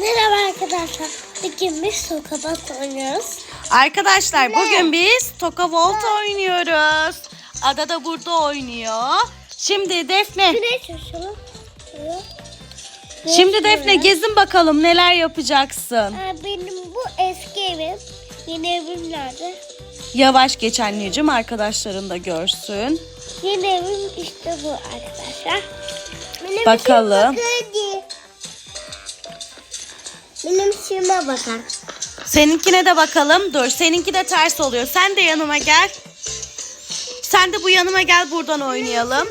Merhaba arkadaşlar. Bugün biz sokabak oynuyoruz. Arkadaşlar bugün biz Toka Volt oynuyoruz. Ada da burada oynuyor. Şimdi Defne. Şimdi Defne gezin bakalım neler yapacaksın. Benim bu eski evim. Yeni evim nerede? Yavaş geç anneciğim arkadaşların da görsün. Yeni evim işte bu arkadaşlar. Benim Bakalım. Bakın. Benim şime bakın. Seninkine de bakalım. Dur seninki de ters oluyor. Sen de yanıma gel. Sen de bu yanıma gel buradan oynayalım.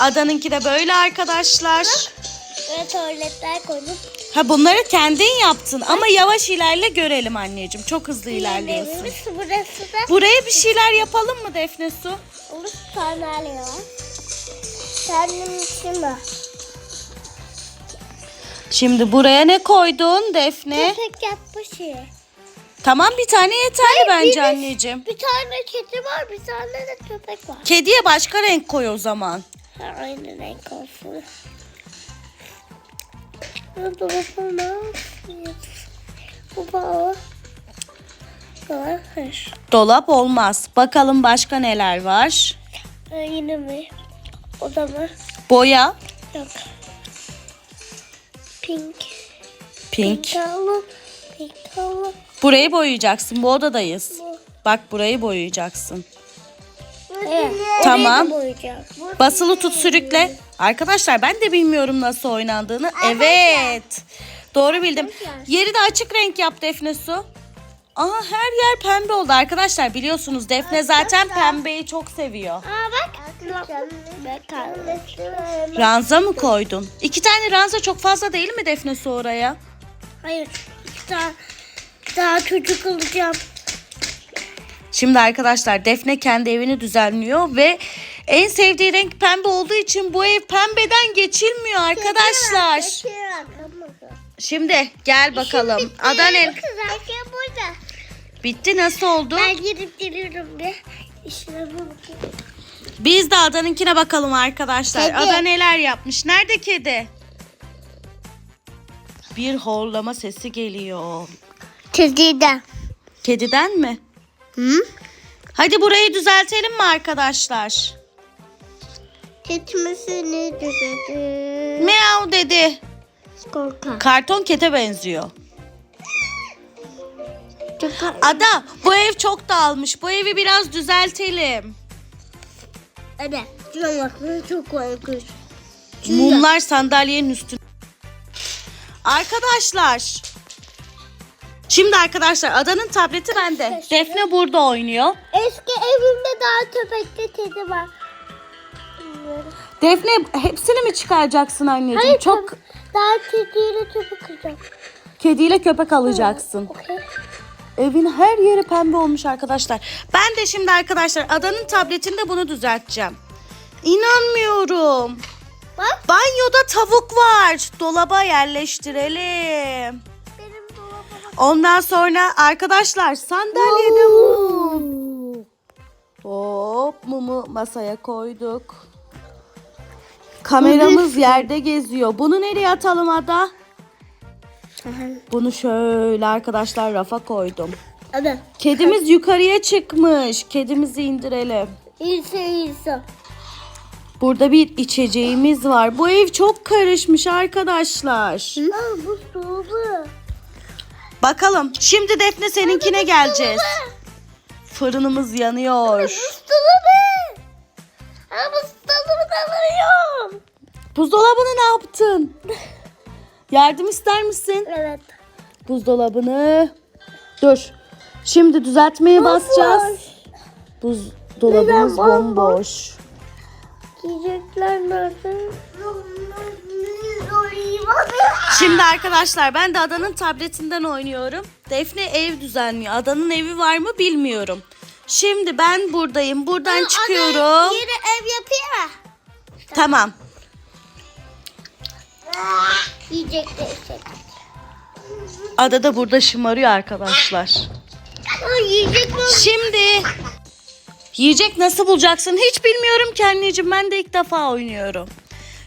Adanınki de böyle arkadaşlar. Ve tuvaletler koydum. Ha bunları kendin yaptın ama yavaş ilerle görelim anneciğim. Çok hızlı ilerliyorsun. evimiz burası da. Buraya bir şeyler yapalım mı Defne Su? Olur sandalye var. Kendim için mi? Şimdi buraya ne koydun Defne? Köpek yapmış ya. Tamam bir tane yeterli bence bir- anneciğim. Bir tane kedi var, bir tane de köpek var. Kediye başka renk koy o zaman. Ha, aynı renk olsun. Bu baba ne? Bu. Baba, hayır. Dolap olmaz. Bakalım başka neler var. Ha, yine mi? O da mı? Boya. Yok. Pink. Pink. Pink alalım. Pink alalım. Burayı boyayacaksın. Bu odadayız. Bu. Bak burayı boyayacaksın. Evet. Tamam. Basılı tut sürükle. Arkadaşlar ben de bilmiyorum nasıl oynandığını. Evet. Doğru bildim. Yeri de açık renk yap Defne Su. Aha her yer pembe oldu arkadaşlar. Biliyorsunuz Defne zaten pembeyi çok seviyor. Aa bak. Ranza mı koydun? İki tane ranza çok fazla değil mi Defne Su oraya? Hayır. İki tane daha çocuk alacağım. Şimdi arkadaşlar Defne kendi evini düzenliyor ve en sevdiği renk pembe olduğu için bu ev pembeden geçilmiyor arkadaşlar. Şimdi gel bakalım. Adanel Herkes burada. Bitti nasıl oldu? Ben gidip geliyorum bir. İşine bakayım. Biz de Adan'ınkine bakalım arkadaşlar. Kedi. Ada neler yapmış? Nerede kedi? Bir horlama sesi geliyor. Kediden. Kediden mi? Hı? Hadi burayı düzeltelim mi arkadaşlar? Ketmesini düzeldi. Meow dedi. Korkak. Karton kete benziyor. Çok Ada bu ev çok dağılmış. Bu evi biraz düzeltelim. Şuna bak. Çok korkunç. Mumlar sandalyenin üstünde. Arkadaşlar. Şimdi arkadaşlar Adanın tableti bende. Defne burada oynuyor. Eski evimde daha köpekli kedi var. Bilmiyorum. Defne hepsini mi çıkaracaksın anneciğim? Hayır Çok çok. Daha kediyle köpek kıracağım. kediyle köpek alacaksın. Okey. Evin her yeri pembe olmuş arkadaşlar. Ben de şimdi arkadaşlar Adanın tabletinde bunu düzelteceğim. İnanmıyorum. Bak. Banyoda tavuk var. Dolaba yerleştirelim. Benim dolaba bak. Ondan sonra arkadaşlar sandalyede mum. Hop mumu masaya koyduk. Kameramız yerde geziyor. Bunu nereye atalım Ada? Bunu şöyle arkadaşlar rafa koydum. Hadi. Kedimiz yukarıya çıkmış. Kedimizi indirelim. İyisi iyisi. Burada bir içeceğimiz var. Bu ev çok karışmış arkadaşlar. Aa bu soğudu. Bakalım. Şimdi Defne seninkine geleceğiz. Fırınımız yanıyor. Buzdolabı. Aa buzdolabını alıyorum. Buzdolabını ne yaptın? Yardım ister misin? Evet. Buzdolabını. Dur. Şimdi düzeltmeye basacağız. Buzdolabımız bomboş? bomboş. Yiyecekler nerede? Şimdi arkadaşlar ben de Adanın tabletinden oynuyorum. Defne ev düzenliyor. Adanın evi var mı bilmiyorum. Şimdi ben buradayım. Buradan çıkıyorum. Yeni ev yapayım mı? Tamam. Yiyecekler işte. Ada da burada şımarıyor arkadaşlar. Aa, yiyecekler. Şimdi yiyecek nasıl bulacaksın hiç bilmiyorum ki anneciğim. Ben de ilk defa oynuyorum.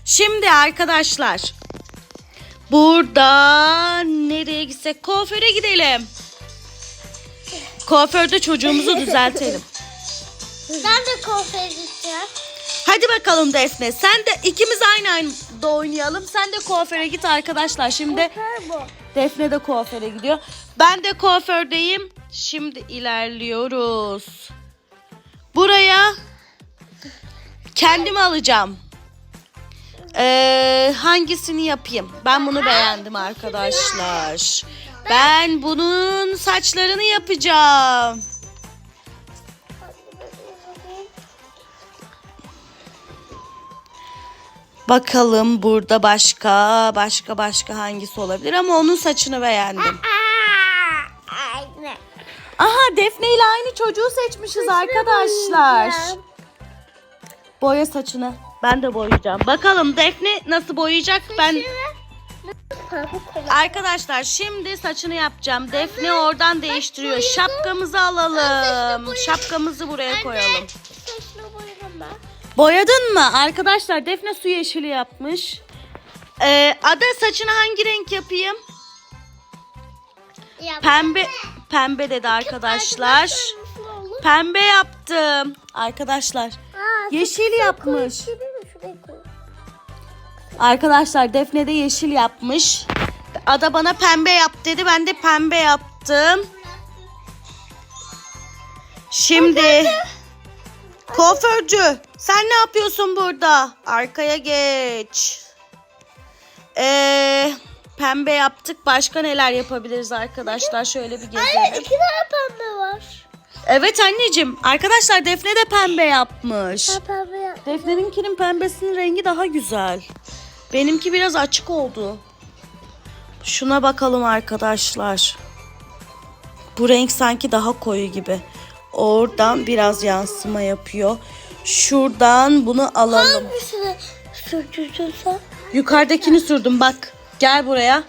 Şimdi arkadaşlar Buradan nereye gitsek? Kuaföre gidelim. Kuaförde çocuğumuzu düzeltelim. Ben de kuaföre gideceğim. Hadi bakalım Defne. Sen de ikimiz aynı anda oynayalım. Sen de kuaföre git arkadaşlar. Şimdi. Defne de kuaföre gidiyor. Ben de kuafördeyim. Şimdi ilerliyoruz. Buraya kendimi alacağım. Ee, hangisini yapayım? Ben bunu beğendim arkadaşlar. Ben bunun saçlarını yapacağım. Bakalım burada başka başka başka hangisi olabilir ama onun saçını beğendim. Aha Defne ile aynı çocuğu seçmişiz arkadaşlar. Boya saçını. Ben de boyayacağım. Bakalım Defne nasıl boyayacak? Ben Arkadaşlar şimdi saçını yapacağım. Defne oradan değiştiriyor. Şapkamızı alalım. Şapkamızı buraya koyalım. Boyadın mı? Arkadaşlar Defne su yeşili yapmış. Ee, Ada saçını hangi renk yapayım? Yap. Pembe pembe dedi arkadaşlar. Pembe yaptım. Arkadaşlar Aa, yeşil yapmış. Arkadaşlar Defne de yeşil yapmış. Ada bana pembe yap dedi. Ben de pembe yaptım. Şimdi kuaförcü sen ne yapıyorsun burada? Arkaya geç. Ee, pembe yaptık. Başka neler yapabiliriz arkadaşlar? Şöyle bir Anne gezelim. iki tane pembe var. Evet anneciğim. Arkadaşlar Defne de pembe yapmış. Ben pembe yaptım. Defne'ninkinin pembesinin rengi daha güzel. Benimki biraz açık oldu. Şuna bakalım arkadaşlar. Bu renk sanki daha koyu gibi. Oradan biraz yansıma yapıyor. Şuradan bunu alalım. Hangisini sürdürdün sen? Yukarıdakini sürdüm bak. Gel buraya.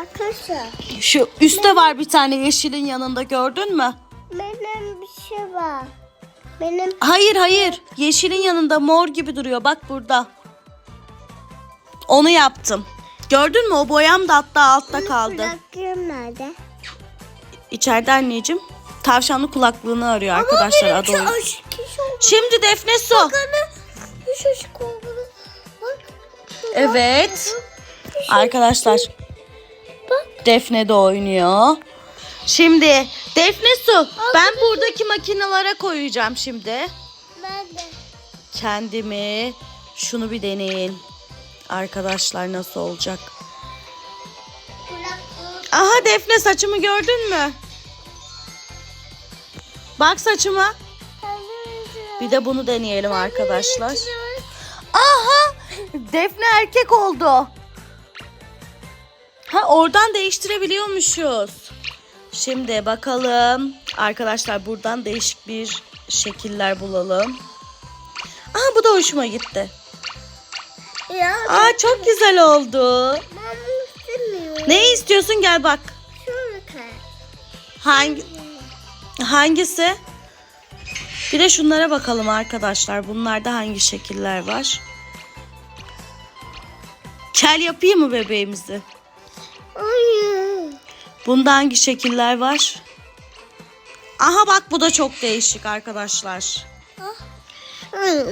Arkadaşlar Şu üstte var bir tane yeşilin yanında gördün mü? benim bir şey var. Benim Hayır hayır. Yeşilin yanında mor gibi duruyor. Bak burada. Onu yaptım. Gördün mü? O boyam da hatta altta kaldı. kulaklığım nerede? İçeride anneciğim. Tavşanlı kulaklığını arıyor arkadaşlar. İş oldu. Şimdi Defne su. Evet. Arkadaşlar. Defne de oynuyor. Şimdi Defne su. Ben buradaki makinalara koyacağım şimdi. Nerede? Kendimi şunu bir deneyin. Arkadaşlar nasıl olacak? Aha Defne saçımı gördün mü? Bak saçıma. Bir de bunu deneyelim arkadaşlar. Aha! Defne erkek oldu. Ha oradan değiştirebiliyormuşuz. Şimdi bakalım. Arkadaşlar buradan değişik bir şekiller bulalım. Aha bu da hoşuma gitti. Ya Aa çok güzel oldu. ben istemiyorum. Ne istiyorsun gel bak. Hangi hangisi? Bir de şunlara bakalım arkadaşlar. Bunlarda hangi şekiller var? Kel yapayım mı bebeğimizi? Hayır. Bunda hangi şekiller var? Aha bak bu da çok değişik arkadaşlar.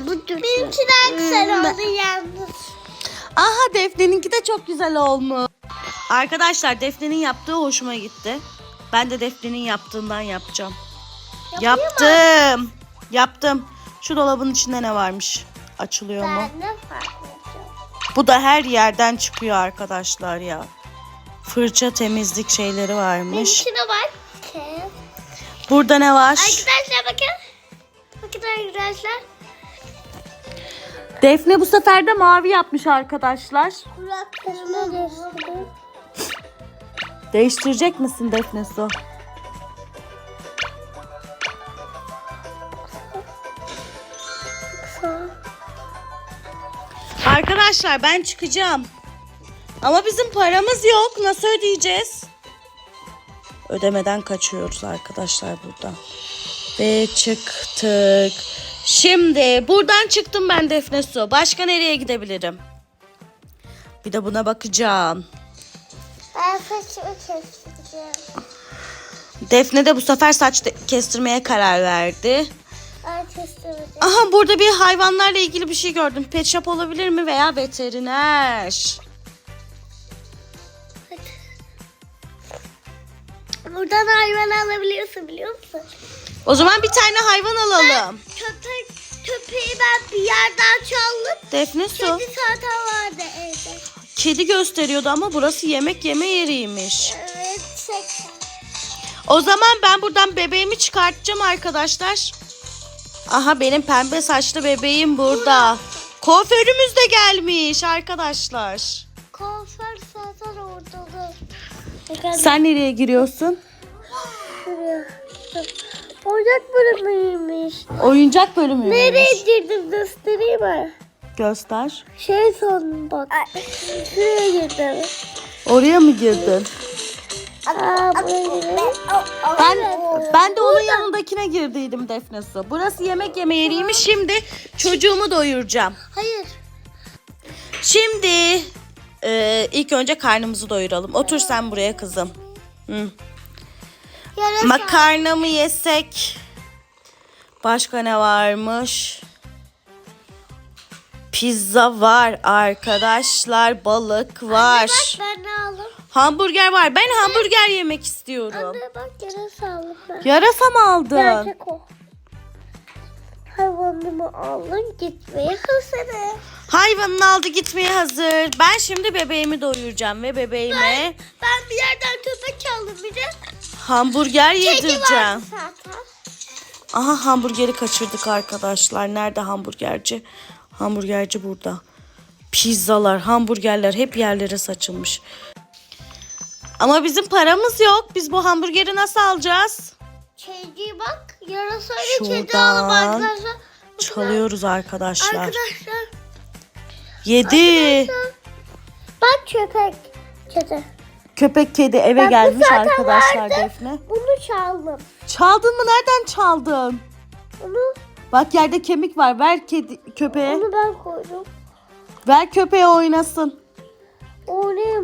bu Benimki daha güzel oldu yalnız. Aha Defne'ninki de çok güzel olmuş. Arkadaşlar Defne'nin yaptığı hoşuma gitti. Ben de Defne'nin yaptığından yapacağım. Yaptım. Yaptım. Şu dolabın içinde ne varmış? Açılıyor mu? Ben. Bu da her yerden çıkıyor arkadaşlar ya. Fırça temizlik şeyleri varmış. Bak. Burada ne var? Arkadaşlar bakın. Bakın arkadaşlar. Defne bu sefer de mavi yapmış arkadaşlar. Değiştirecek misin Defne su? Arkadaşlar ben çıkacağım. Ama bizim paramız yok. Nasıl ödeyeceğiz? Ödemeden kaçıyoruz arkadaşlar buradan. Ve çıktık. Şimdi buradan çıktım ben Defne Su. Başka nereye gidebilirim? Bir de buna bakacağım. Ben saçımı kestireceğim. Defne de bu sefer saç kestirmeye karar verdi. Ben kestireceğim. Aha burada bir hayvanlarla ilgili bir şey gördüm. Pet shop olabilir mi veya veteriner? Buradan hayvan alabiliyorsun biliyor musun? O zaman bir tane hayvan alalım. Köpek, köpeği ben bir yerden çaldım. Defne su. Kedi zaten vardı evde. Kedi gösteriyordu ama burası yemek yeme yeriymiş. Evet şeker. O zaman ben buradan bebeğimi çıkartacağım arkadaşlar. Aha benim pembe saçlı bebeğim burada. Kuaförümüz de gelmiş arkadaşlar. Kuaför zaten ortada. Sen nereye giriyorsun? Şuraya. Oyuncak bölümüymüş. Oyuncak bölümü. Nereye girdim göstereyim mi? Göster. Şey son bak. Şuraya girdim. Oraya mı girdin? Ben ben de onun yanındakine girdiydim Defne Su. Burası yemek yeme yeriymiş. Şimdi çocuğumu doyuracağım. Hayır. Şimdi e, ilk önce karnımızı doyuralım. Otur sen buraya kızım. Hı. Yarasa. Makarna mı yesek? Başka ne varmış? Pizza var arkadaşlar. Balık var. Bak ben ne aldım? Hamburger var. Ben hamburger yemek istiyorum. Anne bak yarasa aldım ben. Yarasa mı aldın? Gerçek o. Hayvanımı aldım gitmeye hazırım. Hayvanını aldı gitmeye hazır. Ben şimdi bebeğimi doyuracağım ve bebeğime Ben bir yerden köpek aldım bir de. hamburger yedireceğim. zaten. Aha hamburgeri kaçırdık arkadaşlar. Nerede hamburgerci? Hamburgerci burada. Pizzalar, hamburgerler hep yerlere saçılmış. Ama bizim paramız yok. Biz bu hamburgeri nasıl alacağız? Kedi bak yarasayla kedi Şuradan aldım arkadaşlar. Çalıyoruz arkadaşlar. Arkadaşlar. Yedi. Bak köpek. Kedi. Köpek kedi eve Bak, gelmiş arkadaşlar vardı. Defne. Bunu çaldım. Çaldın mı? Nereden çaldın? Onu, Bak yerde kemik var. Ver kedi köpeğe. onu ben koydum. Ver köpeğe oynasın. Oraya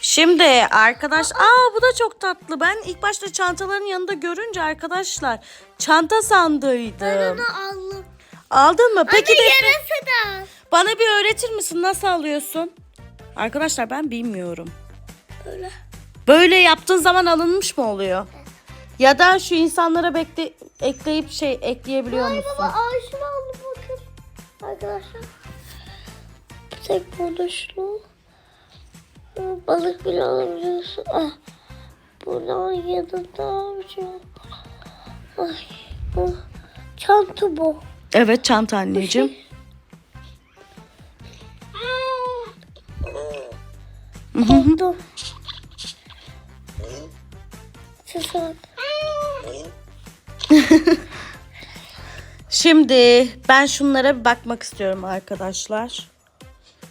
Şimdi arkadaş, aa bu da çok tatlı. Ben ilk başta çantaların yanında görünce arkadaşlar çanta sandıydım. Bunu aldım. Aldın mı? Peki Anne Defne yarası da. bana bir öğretir misin nasıl alıyorsun? Arkadaşlar ben bilmiyorum. Böyle. Böyle yaptığın zaman alınmış mı oluyor? Ya da şu insanlara bekle ekleyip şey ekleyebiliyor Ay musun? baba ağaçını aldım bakın. Arkadaşlar. Tek buluşlu. Balık bile alabiliyorsun. Ah. Buradan yanında bir şey. Ay. Bu. Çanta bu. Evet çanta anneciğim. Oldu. Sese bak. Şimdi ben şunlara bir bakmak istiyorum arkadaşlar.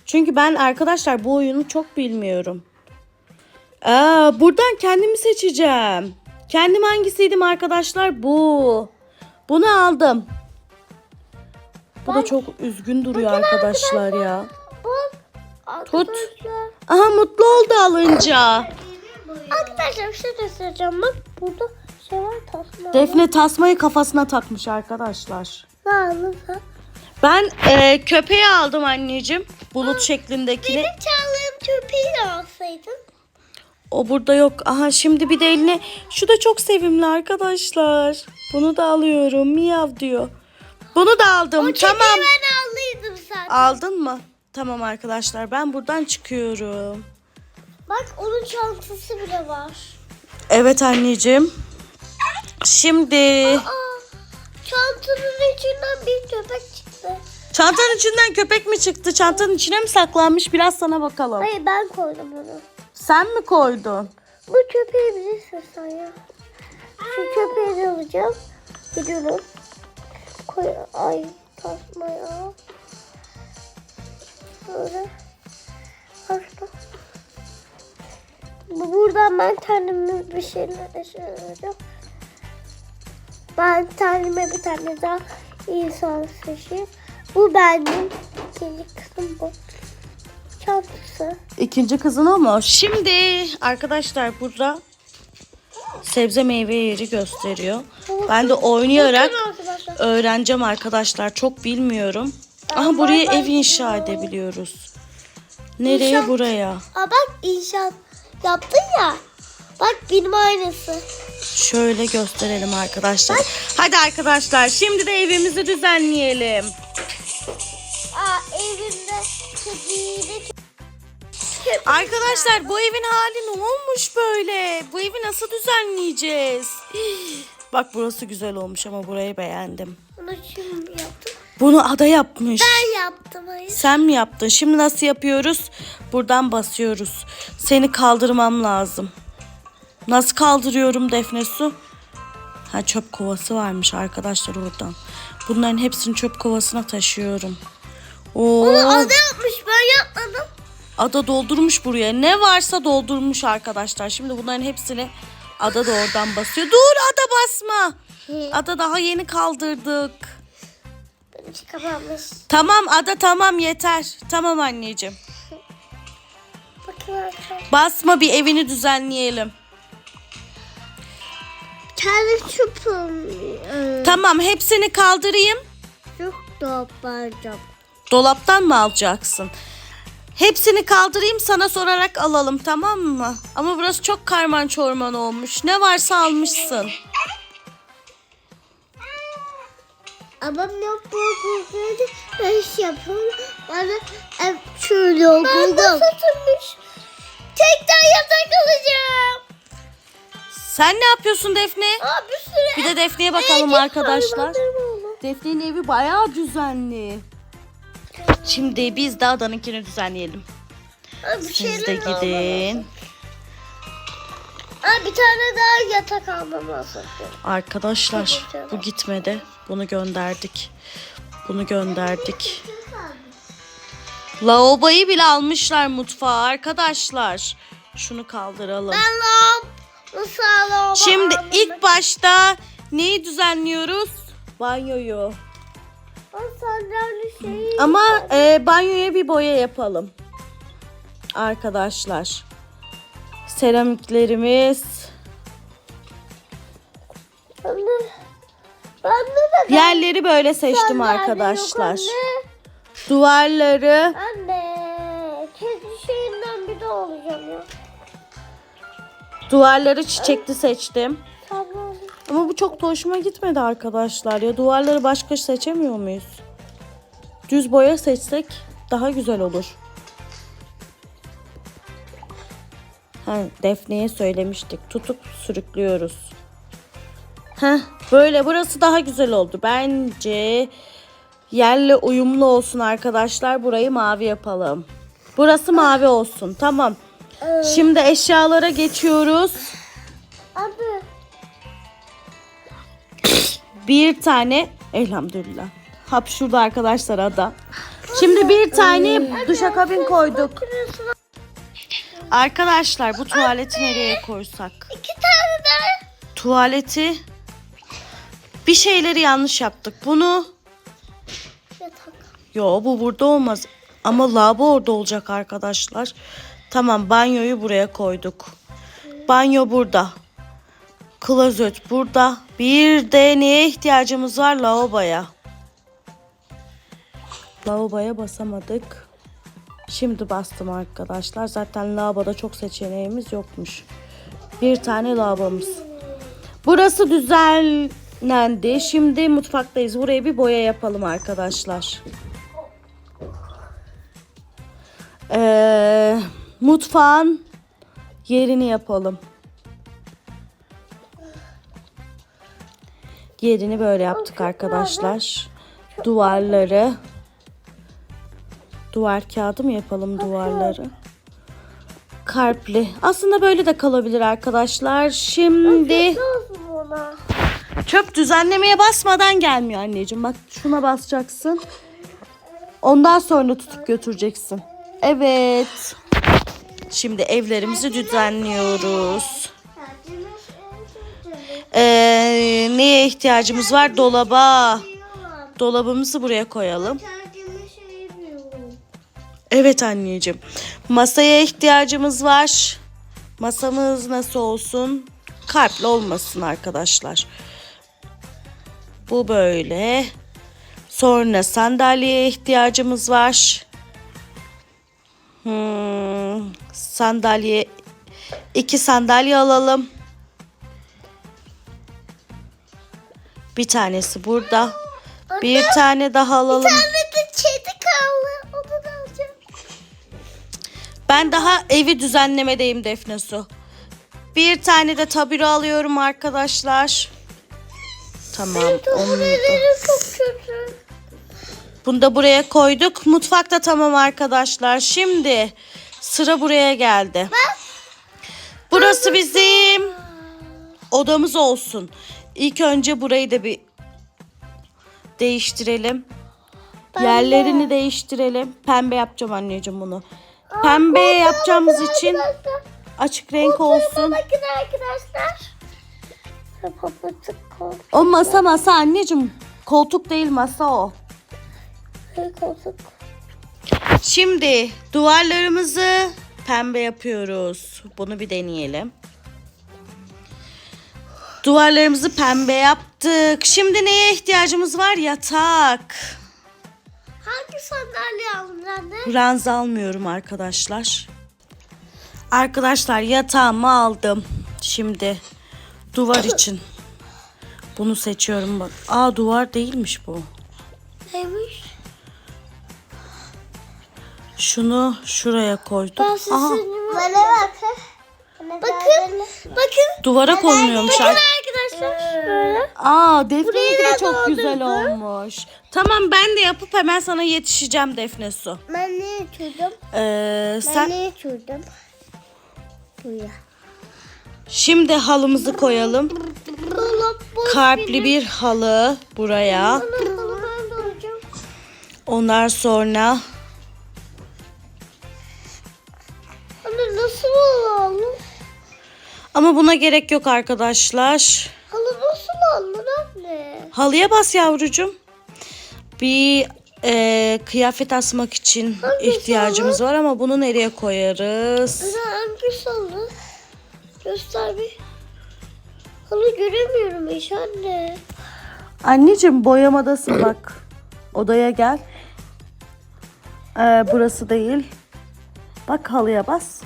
Çünkü ben arkadaşlar bu oyunu çok bilmiyorum. Aa, buradan kendimi seçeceğim. Kendim hangisiydim arkadaşlar? Bu. Bunu aldım. Bu da çok üzgün duruyor arkadaşlar ya. Arkadaşlar. Aha mutlu oldu alınca. Arkadaşlar bir şey göstereceğim. Bak burada şey var tasma. Defne tasmayı kafasına takmış arkadaşlar. Ne aldın sen? Ben e, köpeği aldım anneciğim. Bulut şeklindekini. Benim çaldığım köpeği de alsaydın. O burada yok. Aha şimdi bir de eline. Şu da çok sevimli arkadaşlar. Bunu da alıyorum. Miyav diyor. Bunu da aldım. tamam. Köpeği ben aldıydım zaten. Aldın mı? Tamam arkadaşlar ben buradan çıkıyorum. Bak onun çantası bile var. Evet anneciğim. Şimdi Aa, çantanın içinden bir köpek. Çantanın içinden köpek mi çıktı? Çantanın içine mi saklanmış? Biraz sana bakalım. Hayır ben koydum onu. Sen mi koydun? Bu köpeği bilirsin sen ya. Şu köpeği de alacağım. Gidiyorum. Koy, ay tasma ya. Böyle. Açtım. Bu- Buradan ben kendime bir şeyler seçeceğim. Ben kendime bir tane daha insan seçeyim. Bu benim ikinci kısım bu. Çantası. İkinci kızın mu? Şimdi arkadaşlar burada sebze meyve yeri gösteriyor. Ben de oynayarak öğreneceğim arkadaşlar. Çok bilmiyorum. Aha buraya ev inşa edebiliyoruz. Nereye İnşaat. buraya? Aa bak inşaat yaptın ya. Bak benim aynısı. Şöyle gösterelim arkadaşlar. Hadi arkadaşlar şimdi de evimizi düzenleyelim. Arkadaşlar bu evin hali ne olmuş böyle? Bu evi nasıl düzenleyeceğiz? Bak burası güzel olmuş ama burayı beğendim. Bunu kim yaptı? Bunu ada yapmış. Ben yaptım hayır. Sen mi yaptın? Şimdi nasıl yapıyoruz? Buradan basıyoruz. Seni kaldırmam lazım. Nasıl kaldırıyorum Defne Su? Ha çöp kovası varmış arkadaşlar oradan. Bunların hepsini çöp kovasına taşıyorum. Oo, Onu ada yapmış ben yapmadım. ada doldurmuş buraya. Ne varsa doldurmuş arkadaşlar. Şimdi bunların hepsini ada da oradan basıyor. Dur ada basma. Ada daha yeni kaldırdık. Benim çıkamamış. Tamam ada tamam yeter. Tamam anneciğim. Bakın arkadaşlar. Basma bir evini düzenleyelim. Kendi çöpüm. Ee, Tamam hepsini kaldırayım. Çok toplayacağım. Dolaptan mı alacaksın? Hepsini kaldırayım sana sorarak alalım tamam mı? Ama burası çok karman çorman olmuş. Ne varsa almışsın. Ama ne yapıyordu? Ben şey yapıyorum. Bana hep şöyle okudum. Ben de satılmış. Tekrar yatak alacağım. Sen ne yapıyorsun Defne? Aa bir sürü Bir de Defne'ye bakalım arkadaşlar. oldu. Defne'nin evi bayağı düzenli. Şimdi biz de adanınkini düzenleyelim. Aa, bir Siz de gidin. Aa, bir tane daha yatak almam lazım. Arkadaşlar bu gitmedi. Bunu gönderdik. Bunu gönderdik. Lavaboyu bile almışlar mutfağa arkadaşlar. Şunu kaldıralım. Ben alamam? Şimdi ilk başta neyi düzenliyoruz? Banyoyu. Sandalye şeyi. Ama e, banyoya bir boya yapalım. Arkadaşlar. Seramiklerimiz. Anne. Ben de Yerleri böyle seçtim sandalye arkadaşlar. yok anne. Duvarları Anne. Kedi şeyinden bir de olacağım ya. duvarları çiçekli seçtim. Ama bu çok hoşuma gitmedi arkadaşlar. Ya duvarları başka seçemiyor muyuz? Düz boya seçsek daha güzel olur. Ha, Defne'ye söylemiştik. Tutup sürüklüyoruz. Heh, böyle burası daha güzel oldu. Bence yerle uyumlu olsun arkadaşlar. Burayı mavi yapalım. Burası mavi olsun. Tamam. Şimdi eşyalara geçiyoruz. Abi. Bir tane elhamdülillah. Hap şurada arkadaşlar ada. Şimdi bir tane duşakabin koyduk. Arkadaşlar bu tuvaleti nereye koysak? İki tane de. Tuvaleti bir şeyleri yanlış yaptık. Bunu Yatak. yo bu burada olmaz. Ama lavabo orada olacak arkadaşlar. Tamam banyoyu buraya koyduk. Banyo burada. Klozet burada. Bir de neye ihtiyacımız var? Lavaboya. Lavaboya basamadık. Şimdi bastım arkadaşlar. Zaten lavaboda çok seçeneğimiz yokmuş. Bir tane lavabomuz. Burası düzenlendi. Şimdi mutfaktayız. Buraya bir boya yapalım arkadaşlar. Ee, mutfağın yerini yapalım. Yerini böyle yaptık arkadaşlar. Duvarları. Duvar kağıdı mı yapalım duvarları? Kalpli. Aslında böyle de kalabilir arkadaşlar. Şimdi çöp düzenlemeye basmadan gelmiyor anneciğim. Bak şuna basacaksın. Ondan sonra tutup götüreceksin. Evet. Şimdi evlerimizi düzenliyoruz. Ee, neye ihtiyacımız var? Dolaba. Dolabımızı buraya koyalım. Evet anneciğim. Masaya ihtiyacımız var. Masamız nasıl olsun? Kalpli olmasın arkadaşlar. Bu böyle. Sonra sandalyeye ihtiyacımız var. Hmm, sandalye iki sandalye alalım. Bir tanesi burada. Bir tane daha alalım. Bir tane de kedi kaldı. Onu da alacağım. Ben daha evi düzenlemedeyim Defne Su. Bir tane de tabure alıyorum arkadaşlar. Tamam. Onu da. Benim çok kötü. Bunu da buraya koyduk. Mutfakta tamam arkadaşlar. Şimdi sıra buraya geldi. Burası bizim odamız olsun. İlk önce burayı da bir değiştirelim. Yerlerini değiştirelim. Pembe yapacağım anneciğim bunu. Pembe yapacağımız için Arkadaşlar. açık renk olsun. Bakın arkadaşlar. O masa masa anneciğim. Koltuk değil masa o. Koltuk. Şimdi duvarlarımızı pembe yapıyoruz. Bunu bir deneyelim. Duvarlarımızı pembe yaptık. Şimdi neye ihtiyacımız var? Yatak. Hangi sandalye aldın anne? Ranz almıyorum arkadaşlar. Arkadaşlar yatağımı aldım. Şimdi duvar için. Bunu seçiyorum bak. Aa duvar değilmiş bu. Neymiş? Şunu şuraya koyduk. Ben Aha, Bana bakın. Bakın. Bakın. duvara konuluyormuş. Bakın ar- arkadaşlar. Böyle. Aa Defne Burayı de çok doldurdum. güzel olmuş. Tamam ben de yapıp hemen sana yetişeceğim Defne Su. Ben ne içiyordum? Ee, Ben sen ne içiyordum? Buraya. şimdi halımızı koyalım. Kalpli bir halı buraya. Ben. Ondan sonra ama buna gerek yok arkadaşlar. Halı nasıl alınır anne? Halıya bas yavrucum. Bir e, kıyafet asmak için Hangisi ihtiyacımız var ama bunu nereye koyarız? Ana hangisi alır? Göster bir. Halı göremiyorum hiç anne. Anneciğim boyamadasın bak. Odaya gel. Ee, burası değil. Bak halıya bas.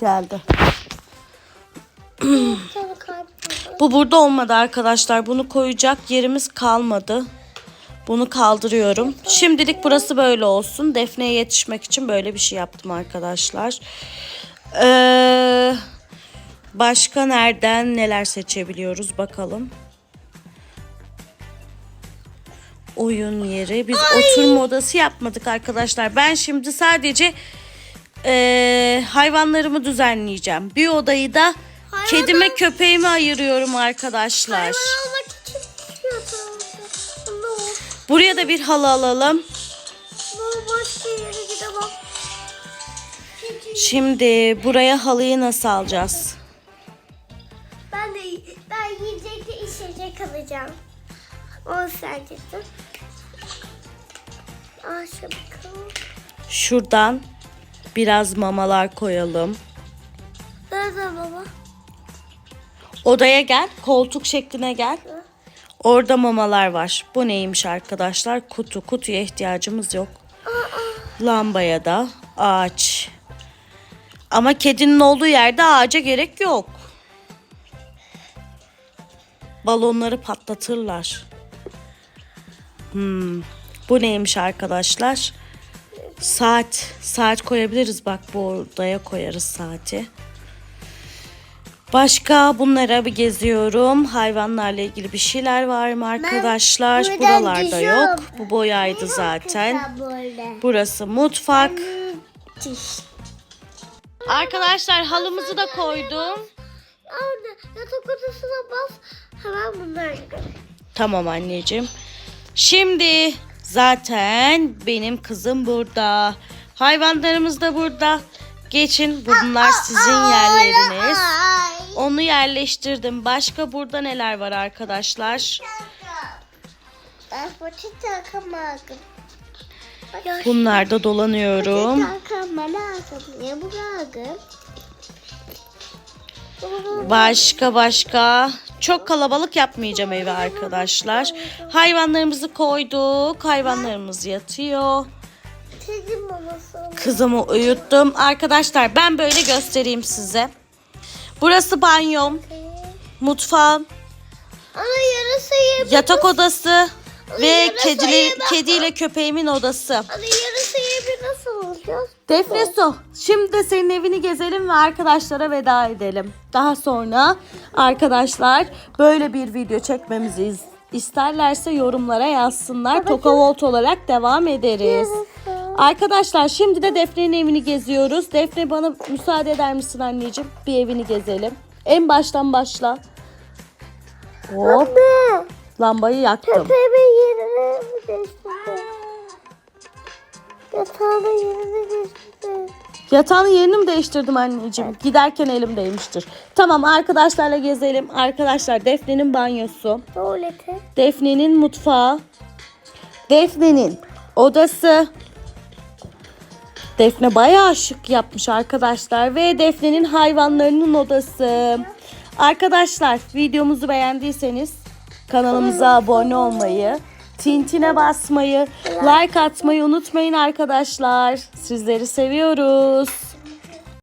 Geldi. Bu burada olmadı arkadaşlar. Bunu koyacak yerimiz kalmadı. Bunu kaldırıyorum. Şimdilik burası böyle olsun. Defne'ye yetişmek için böyle bir şey yaptım arkadaşlar. Ee, başka nereden neler seçebiliyoruz bakalım. Oyun yeri. Biz oturma odası yapmadık arkadaşlar. Ben şimdi sadece ee, hayvanlarımı düzenleyeceğim. Bir odayı da kedime köpeğime ayırıyorum arkadaşlar. Hayvan almak için? Buraya da bir halı alalım. Ne başka yere gidemem. Çünkü Şimdi buraya halıyı nasıl alacağız? ben de ben yiyecek ve içecek alacağım. O sence de. Aşağı bakalım. Şuradan biraz mamalar koyalım. Nerede baba? Odaya gel, koltuk şekline gel. Orada mamalar var. Bu neymiş arkadaşlar? Kutu. Kutuya ihtiyacımız yok. Lambaya da ağaç. Ama kedinin olduğu yerde ağaca gerek yok. Balonları patlatırlar. Hmm. Bu neymiş arkadaşlar? Saat. Saat koyabiliriz. Bak bu odaya koyarız saati. Başka bunlara bir geziyorum. Hayvanlarla ilgili bir şeyler var mı arkadaşlar? buradan Buralarda düşüyorum. yok. Bu boyaydı zaten. Burası mutfak. Arkadaşlar halımızı da koydum. Anne yatak odasına bas. Hemen bunlar. Tamam anneciğim. Şimdi zaten benim kızım burada. Hayvanlarımız da burada. Geçin bunlar sizin yerleriniz. Onu yerleştirdim. Başka burada neler var arkadaşlar? Bunlarda dolanıyorum. Başka başka. Çok kalabalık yapmayacağım evi arkadaşlar. Hayvanlarımızı koyduk. Hayvanlarımız yatıyor. Kızımı uyuttum. Arkadaşlar ben böyle göstereyim size. Burası banyom, mutfağım, Ana yarısı yemi. yatak odası ve yarasa kedili, yeme. kediyle köpeğimin odası. Ana yarısı yemi nasıl olacağız? Defne Su, şimdi de senin evini gezelim ve arkadaşlara veda edelim. Daha sonra arkadaşlar böyle bir video çekmemizi iz- isterlerse yorumlara yazsınlar. Tokavolt olarak devam ederiz. Arkadaşlar şimdi de Defne'nin evini geziyoruz. Defne bana müsaade eder misin anneciğim? Bir evini gezelim. En baştan başla. Hop Ne? lambayı yaktım. Köpeğimin yerini mi değiştirdin? Yatağının yerini değiştirdin. Yatağın yerini mi değiştirdim anneciğim? Giderken elim değmiştir. Tamam arkadaşlarla gezelim. Arkadaşlar Defne'nin banyosu. Tuvalete. Defne'nin mutfağı. Defne'nin odası. Defne bayağı şık yapmış arkadaşlar. Ve Defne'nin hayvanlarının odası. Arkadaşlar videomuzu beğendiyseniz kanalımıza abone olmayı, tintine basmayı, like atmayı unutmayın arkadaşlar. Sizleri seviyoruz.